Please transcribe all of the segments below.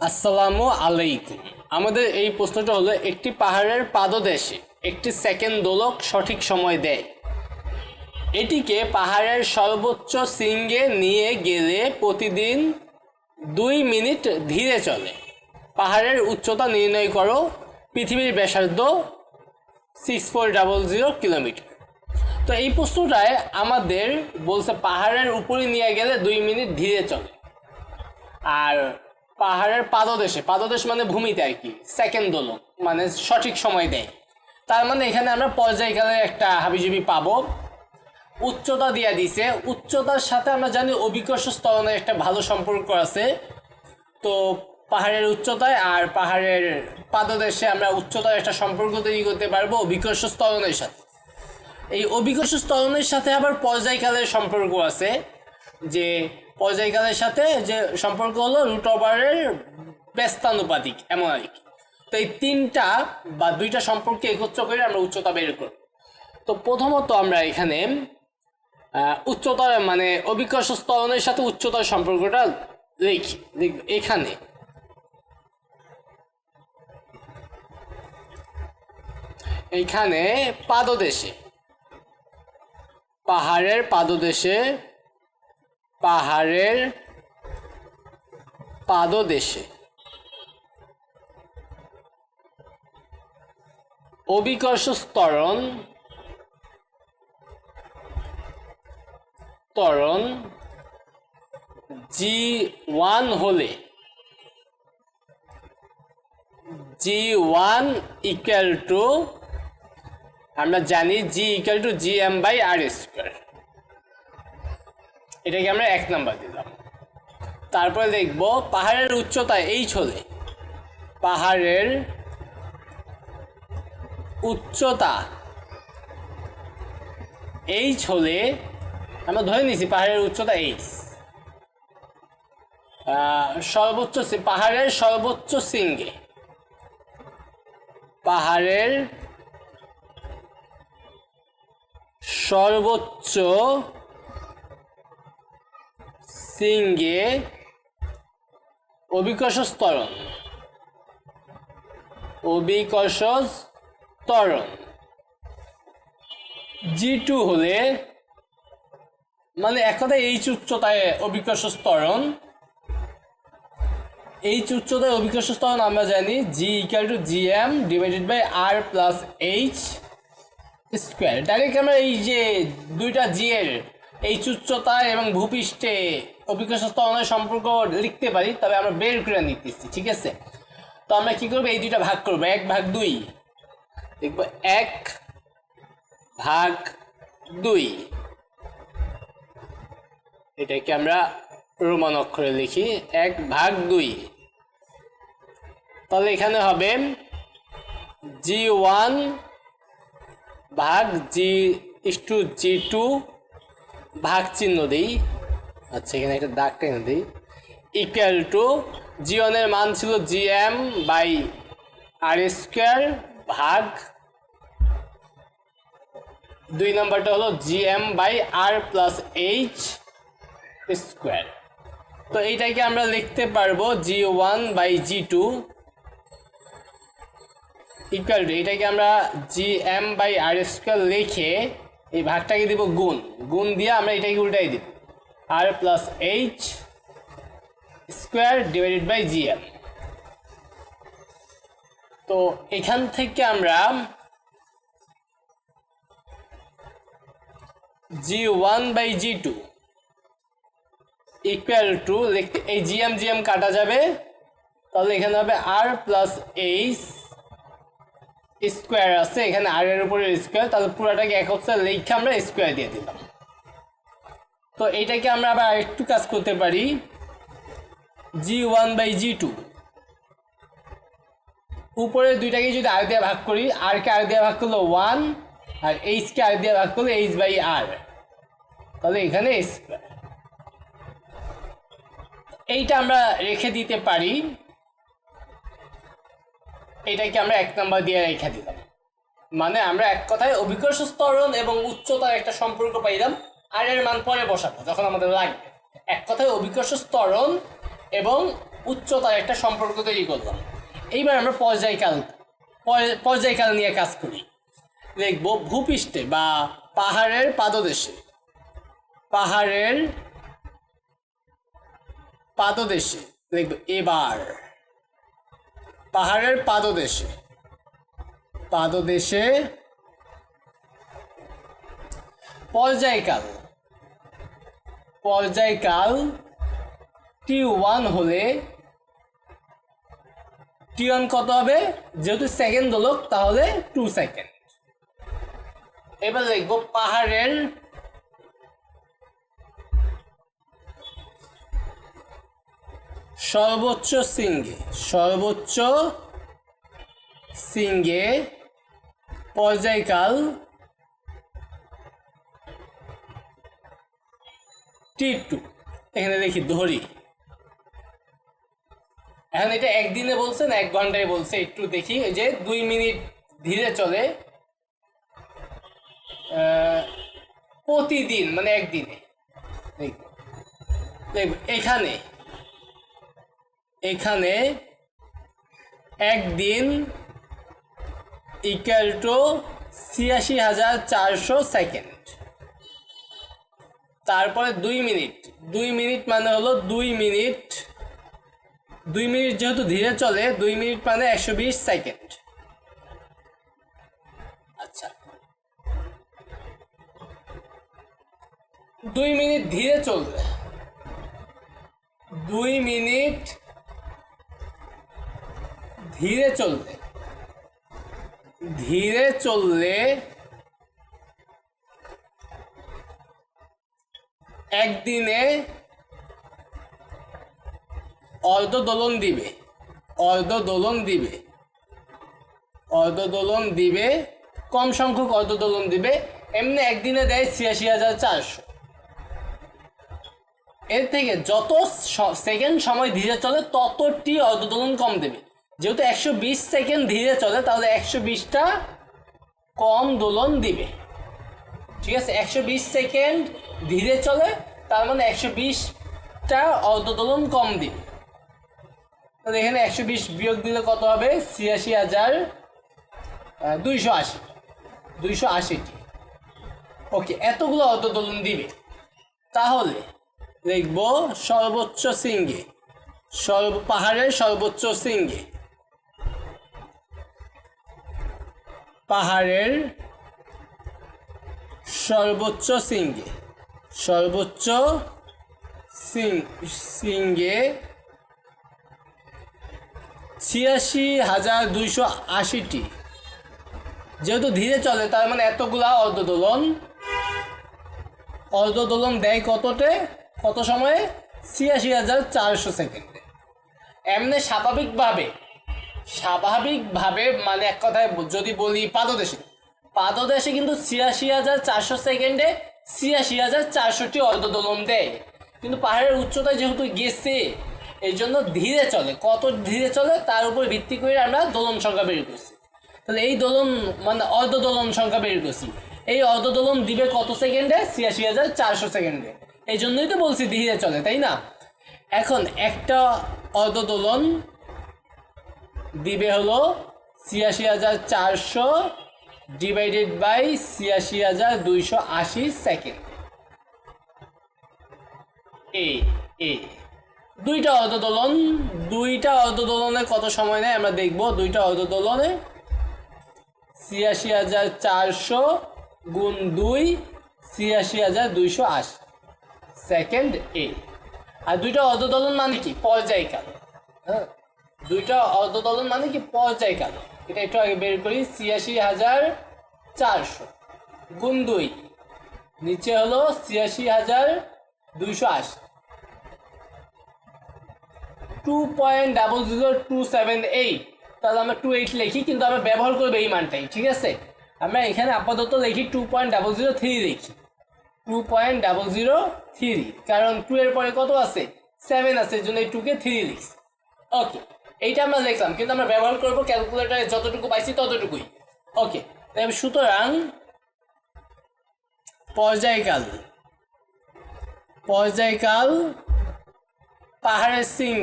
আসসালামু আলাইকুম। আমাদের এই প্রশ্নটা হলো, একটি পাহাড়ের পাদদেশে একটি সেকেন্ড দোলক সঠিক সময় দেয়। এটিকে পাহাড়ের সর্বোচ্চ শৃঙ্গে নিয়ে গেলে প্রতিদিন দুই মিনিট ধীরে চলে। পাহাড়ের উচ্চতা নির্ণয় করো, পৃথিবীর ব্যাসার্ধ six four double zero kilometre তো এই প্রশ্নটায় আমাদের বলছে, পাহাড়ের উপরে নিয়ে গেলে দুই মিনিট ধীরে চলে। আর পাহাড়ের পাদদেশে, পাদদেশ মানে ভূমিতে আর কি সেকেন্ড দোলক মানে সঠিক সময় দেয়। তার মানে এখানে আমরা পর্যায়কালের একটা হাবিজাবি পাবো। উচ্চতা দিয়া দিছে। উচ্চতার সাথে আমরা জানি অভিকর্ষ স্তরণের একটা ভালো সম্পর্ক আছে। তো পাহাড়ের উচ্চতায় আর পাহাড়ের পাদদেশে আমরা উচ্চতার একটা সম্পর্ক তৈরি করতে পারব অভিকর্ষ স্তরণের সাথে। এই অভিকর্ষ স্তরণের সাথে আবার পর্যায়কালের সম্পর্ক আছে, যে পর্যায়কালের সাথে যে সম্পর্ক হলো রুট ওভারের ব্যস্তানুপাতিক এমন আর কি তো এই তিনটা বা দুইটা সম্পর্কে একত্র করে আমরা উচ্চতা বের করব। তো প্রথমত আমরা এখানে উচ্চতার মানে অভিকর্ষ স্তরণের সাথে উচ্চতার সম্পর্কটা লিখি, লিখব এখানে। এইখানে পাদদেশে, পাহাড়ের পাদদেশে পাহাড়ের পাদদেশে। অবিকর্ষ স্তরণ ত্বরণ জি ওয়ান হলে, জি ওয়ান ইকুয়াল টু আমরা জানি G equal to G M by R square. এটাকে আমরা এক নাম্বার দিলাম তারপরে দেখব পাহাড়ের উচ্চতা এই ছলে। পাহাড়ের উচ্চতা এই ছলে, আমরা ধরে নিছি পাহাড়ের উচ্চতা এইচ। সর্বোচ্চ পাহাড়ের সর্বোচ্চ শৃঙ্গে। পাহাড়ের সর্বোচ্চ শৃঙ্গে অভিকর্ষ স্তরণ অভিকর্ষ স্তরণ জি টু হলে মানে এক কথায় এইচ উচ্চতায় অভিকর্ষ স্তরণ এইচ উচ্চতায় অভিকর্ষ স্তরণ আমরা জানি G equal to G M divided by R plus H square direct আমরা এই যে দুইটা জি এর এইচ উচ্চতা এবং ভূপৃষ্ঠে অভিকর্ষ স্তরণের সম্পর্ক লিখতে পারি, তবে আমরা বের করে নিতেছি, ঠিক আছে? তো আমরা কি করব? এই দুইটা ভাগ করব, এক ভাগ দুই। দেখব, এক ভাগ দুই। এটাকে আমরা রোমান অক্ষরে লিখি, এক ভাগ দুই। তাহলে এখানে হবে জি ওয়ান ভাগ জি ইস টু, জি টু ভাগ চিহ্ন দিই। আচ্ছা এখানে একটা দাগ টেনে দিই। ইকুয়াল টু জি ওয়ানের মান ছিল G M by R square ভাগ দুই নাম্বারটা হলো G M by R plus H square তো এইটাকে আমরা লিখতে পারব G one by G two equal to এটাকে আমরা G M by R square লিখে এই ভাগটাকে দিব গুণ। গুণ দিয়ে আমরা এটাকে উল্টাই দিব। আর plus H square divided by G M তো এখান থেকে আমরা G one by G two equal to এই জিএম জিএম কাটা যাবে। তাহলে এখানে হবে আর প্লাস এইচ স্কোয়ার আছে, এখানে আর এর উপরে স্কোয়ার তাহলে পুরোটাকে এক হচ্ছে লিখে আমরা স্কোয়ার দিয়ে দিলাম। তো এইটাকে আমরা আবার একটু কাজ করতে পারি। G one by G two উপরে দুইটাকে যদি আর দিয়ে ভাগ করি আর কে আর দিয়ে ভাগ করল ওয়ান আর এইচ কে আর দিয়ে ভাগ করল এইচ বাই আর তাহলে এখানে এইটা আমরা রেখে দিতে পারি। এটাকে আমরা এক নাম্বার দিয়ে রেখে দিলাম। মানে আমরা এক কথায় অভিকর্ষ স্তরণ এবং উচ্চতার একটা সম্পর্ক পাইলাম। আর এর মান পরে বসাবো, যখন আমাদের লাগবে। এক কথায় অভিকর্ষ স্তরণ এবং উচ্চতার একটা সম্পর্ক তৈরি করলাম। এইবার আমরা পর্যায়কাল পর্য- পর্যায়কাল নিয়ে কাজ করি। দেখব ভূপৃষ্ঠে বা পাহাড়ের পাদদেশে পাহাড়ের পাদদেশে, দেখব এবার, পাহাড়ের পাদদেশে পাদদেশে পর্যায়কাল। পর্যায়কাল টি ওয়ান হলে টি ওয়ান কত হবে? যেহেতু সেকেন্ড দোলক তাহলে টু সেকেন্ড এবার দেখব পাহাড়ের সর্বোচ্চ সিঙ্গে সর্বোচ্চ সিঙ্গে পর্যায়কাল টি টু এখানে দেখি ধরি এখন এটা একদিনে বলছে না, এক ঘন্টায় বলছে, একটু দেখি। এই যে দুই মিনিট ধীরে চলে প্রতিদিন মানে একদিনে। এখানে এখানে একদিন ইকুয়াল টু ছিয়াশি হাজার চারশো সেকেন্ড তারপরে দুই মিনিট। দুই মিনিট মানে হলো দুই মিনিট। দুই মিনিট যেহেতু ধীরে চলে, দুই মিনিট মানে একশো বিশ সেকেন্ড। আচ্ছা। দুই মিনিট ধীরে চলবে। দুই মিনিট ধীরে চলবে। ধীরে চললে একদিনে অর্ধ দোলন দিবে অর্ধ দোলন দিবে অর্ধ দোলন দিবে, কম সংখ্যক অর্ধ দোলন দিবে, এমনি একদিনে দেয় ছিয়াশি হাজার চারশো। এর থেকে যত সেকেন্ড সময় ধীরে চলে, ততটি অর্ধ দোলন কম দেবে। যেহেতু একশো বিশ সেকেন্ড ধীরে চলে, তাহলে একশো বিশটা কম দোলন দিবে। ঠিক আছে? একশো বিশ সেকেন্ড ধীরে চলে, তার মানে একশো বিশটা অর্ধদোলন কম দিবে তাহলে এখানে একশো বিশ বিয়োগ দিলে কত হবে? ছিয়াশি হাজার দুইশো আশি। দুইশো আশিটি। ওকে, এতগুলো অর্ধদোলন দিবে। তাহলে দেখব সর্বোচ্চ সিঙ্গে সর্ব, পাহাড়ের সর্বোচ্চ সিঙ্গে পাহাড়ের সর্বোচ্চ সিঙ্গে সর্বোচ্চ সিঙ্গে ছিয়াশি হাজার দুইশো আশিটি। যেহেতু ধীরে চলে, তার মানে এতগুলা অর্ধদোলন। অর্ধদোলন দেয় কতটে? কত সময়ে? ছিয়াশি হাজার চারশো সেকেন্ডে। এমনি স্বাভাবিকভাবে স্বাভাবিকভাবে মানে এক কথায় যদি বলি পাদদেশে পাদদেশে কিন্তু ছিয়াশি হাজার চারশো সেকেন্ডে ছিয়াশি হাজার চারশোটি অর্ধদোলন দেয়। কিন্তু পাহাড়ের উচ্চতায় যেহেতু গেছে এই জন্য ধীরে চলে। কত ধীরে চলে তার উপর ভিত্তি করে আমরা দোলন সংখ্যা বের করছি। তাহলে এই দোলন মানে অর্ধদোলন সংখ্যা বের করছি। এই অর্ধদোলন দিবে কত সেকেন্ডে? ছিয়াশি হাজার চারশো সেকেন্ডে। এই জন্যই তো বলছি ধীরে চলে, তাই না? এখন একটা অর্ধদোলন দিবে হলো ছিয়াশি হাজার চারশো ডিভাইডেড বাই ছিয়াশি হাজার দুইশো আশি সেকেন্ড এ এ দুইটা অর্ধদোলন দুইটা অর্ধদোলনে কত সময় নেয় আমরা দেখব। দুইটা অর্ধদোলনে ছিয়াশি হাজার চারশো গুণ দুই, ছিয়াশি হাজার দুইশো আশি। সেকেন্ড এ আর দুইটা অর্ধদোলন মানে কি? পর্যায়কাল। হ্যাঁ? দুইটা অর্ধদোলন মানে কি? পর্যায়কাল। এটা একটু আগে বের করি, ছিয়াশি হাজার চারশো। গুণ দুই, নিচে হলো ছিয়াশি হাজার দুইশো আশি। Two point double zero two seven eight, তাহলে আমরা টু এইট লিখি, কিন্তু আমরা ব্যবহার করব এই মানটাই, ঠিক আছে? আমরা এখানে আপাতত লিখি two point double zero three লিখি। Two point double zero three, কারণ টু এর পরে কত আছে? সেভেন আছে, এই জন্য এই টুকে থ্রি লিখছি। ওকে। এইটা আমরা দেখলাম, কিন্তু আমরা ব্যবহার করব ক্যালকুলেটারে যতটুকু পাইছি ততটুকুই। ওকে সুতরাং পর্যায়কাল পর্যায়কাল পাহাড়ের সিং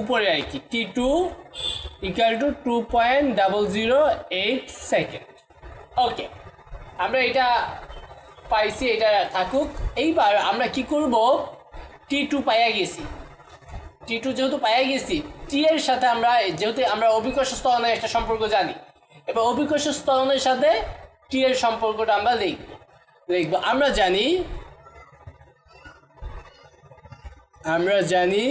উপরে আর কি T two equal to two point double zero eight second okay আমরা এটা পাইছি, এটা থাকুক। এইবার আমরা কি করব? টি টু পাইয়া গেছি। টি টু যেহেতু পাইয়া গেছি টি এর সাথে আমরা, যেহেতু আমরা অভিকর্ষ স্তরণের একটা সম্পর্ক জানি, এবার অভিকর্ষ স্তরণের সাথে টি এর সম্পর্কটা আমরা লিখব। লিখব, আমরা জানি আমরা জানি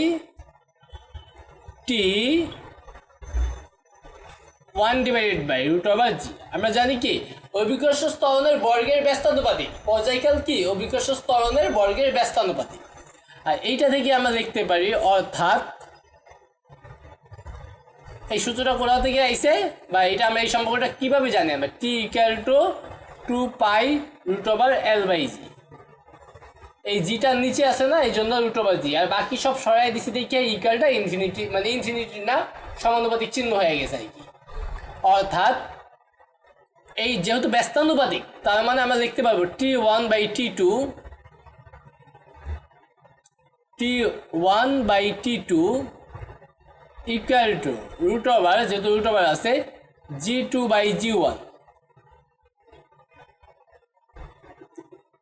T one divided by root over G. আমরা জানি কি? অভিকর্ষ স্তরণের বর্গের ব্যস্তানুপাতিক। পর্যায়কাল কি? অভিকর্ষ স্তরণের বর্গের ব্যস্তানুপাতিক। আর এইটা থেকে আমরা লিখতে পারি, অর্থাৎ এই সূত্রটা কোথা থেকে আইছে? বা এটা আমরা এই সম্পর্কটা কীভাবে জানি? আমরা T equal to two pi root over L by G এই জিটার নিচে আছে না, এই জন্য রুট ওভার জি আর বাকি সব সরাই দিছি দেখে ইকুয়ালটা ইনফিনিটি মানে ইনফিনিটি না, সমানুপাতিক চিহ্ন হয়ে গেছে আর কি। অর্থাৎ এই যেহেতু ব্যস্তানুপাতিক, তার মানে আমরা লিখতে পারব T one by T two T one by T two equal to root over যেহেতু রুট ওভার আছে G two by G one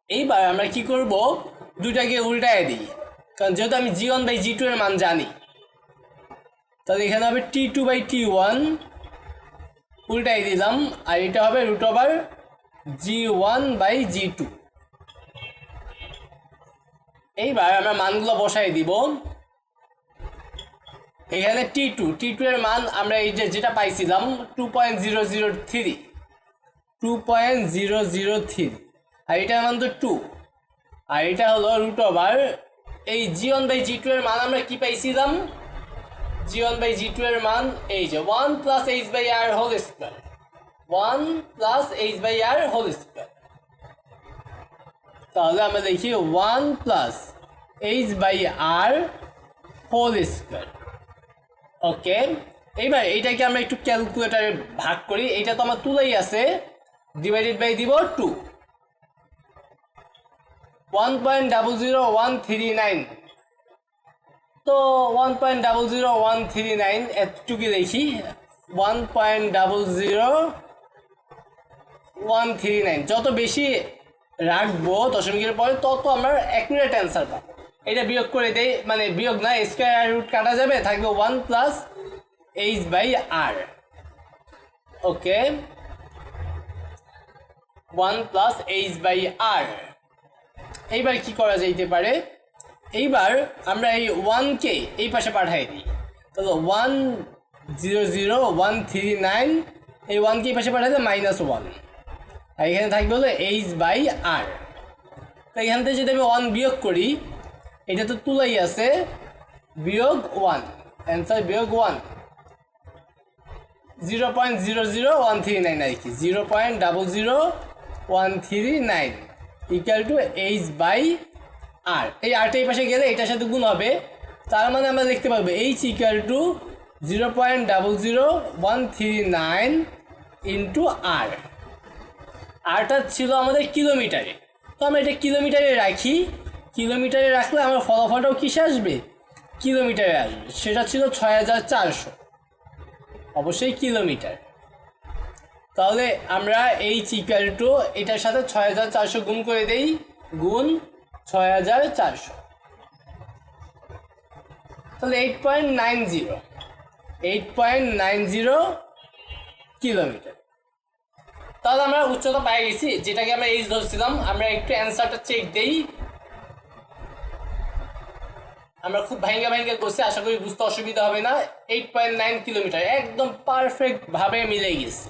এইবার আমরা কি করব? দুটাকে উল্টায় দিই। কারণ যেহেতু আমি G one by G two এর মান জানি, তাহলে এখানে হবে T two by T one উল্টাই দিলাম, আর এটা হবে root over G one by G two এইবার আমরা মানগুলো বসাই দিব। এখানে টি টু টি টু এর মান আমরা এই যে যেটা পাইছিলাম two point zero zero three two point zero zero three আর এটার মান তো টু আর এটা হলো রুট ওভার এই G one by G two এর মান আমরা কি পাইছিলাম? G one by G two এর মান এই যে one plus H by R whole square one plus H by R whole square তাহলে আমরা দেখি one plus H by R whole square okay, এইবার এইটাকে আমরা একটু ক্যালকুলেটারে ভাগ করি। এটা তো আমার তুলেই আছে। ডিভাইডেড বাই দিব two one point double zero one three nine তো one point double zero one three nine এতটুকু দেখি। One point double zero one three nine যত বেশি রাখব দশমিকের পরে তত আমরা অ্যাকুরেট অ্যান্সার পাবো। এটা বিয়োগ করে দেই মানে বিয়োগ না স্কোয়ার রুট কাটা যাবে, থাকবে one plus H by R okay one plus H by R এইবার কি করা যাইতে পারে? এইবার আমরা এই ওয়ানকে এই পাশে পাঠাই দিই। তাহলে one zero zero one three nine এই ওয়ানকে এই পাশে পাঠালে মাইনাস ওয়ান এখানে থাকবে হলো এইচ বাই আর তো এখান থেকে যদি আমি ওয়ান বিয়োগ করি এটা তো তুলাই আছে। বিয়োগ ওয়ান অ্যান্সার বিয়োগ one zero point zero zero one three nine আর কি। Zero point double zero one three nine equal to H by R এই আরটা এই পাশে গেলে এটার সাথে গুণ হবে। তার মানে আমরা দেখতে পাবো H equal to zero point double zero one three nine into R আরটা ছিল আমাদের কিলোমিটারে। তো আমরা এটা কিলোমিটারে রাখি। কিলোমিটারে রাখলে আমার ফলাফলটাও কিসে আসবে? কিলোমিটারে আসবে। সেটা ছিল ছয় হাজার চারশো। অবশ্যই কিলোমিটার। তাহলে আমরা এই চিকাল টু এটার সাথে ছয় হাজার চারশো গুণ করে দেই, গুণ ছয় হাজার চারশো। তাহলে eight point nine zero eight point nine zero kilometre. তাহলে আমরা উচ্চতা পাই গেছি, যেটাকে আমরা এইচ ধরছিলাম, আমরা একটু অ্যান্সারটা চেক দেই আমরা খুব ভাইঙ্গা ভাইঙ্গা করছি, আশা করি বুঝতে অসুবিধা হবে না। এইট পয়েন্ট নাইন কিলোমিটার একদম পারফেক্টভাবে মিলে গেছে।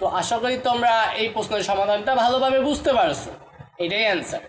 তো আশা করি তোমরা এই প্রশ্নের সমাধানটা ভালোভাবে বুঝতে পারছ। এটাই অ্যান্সার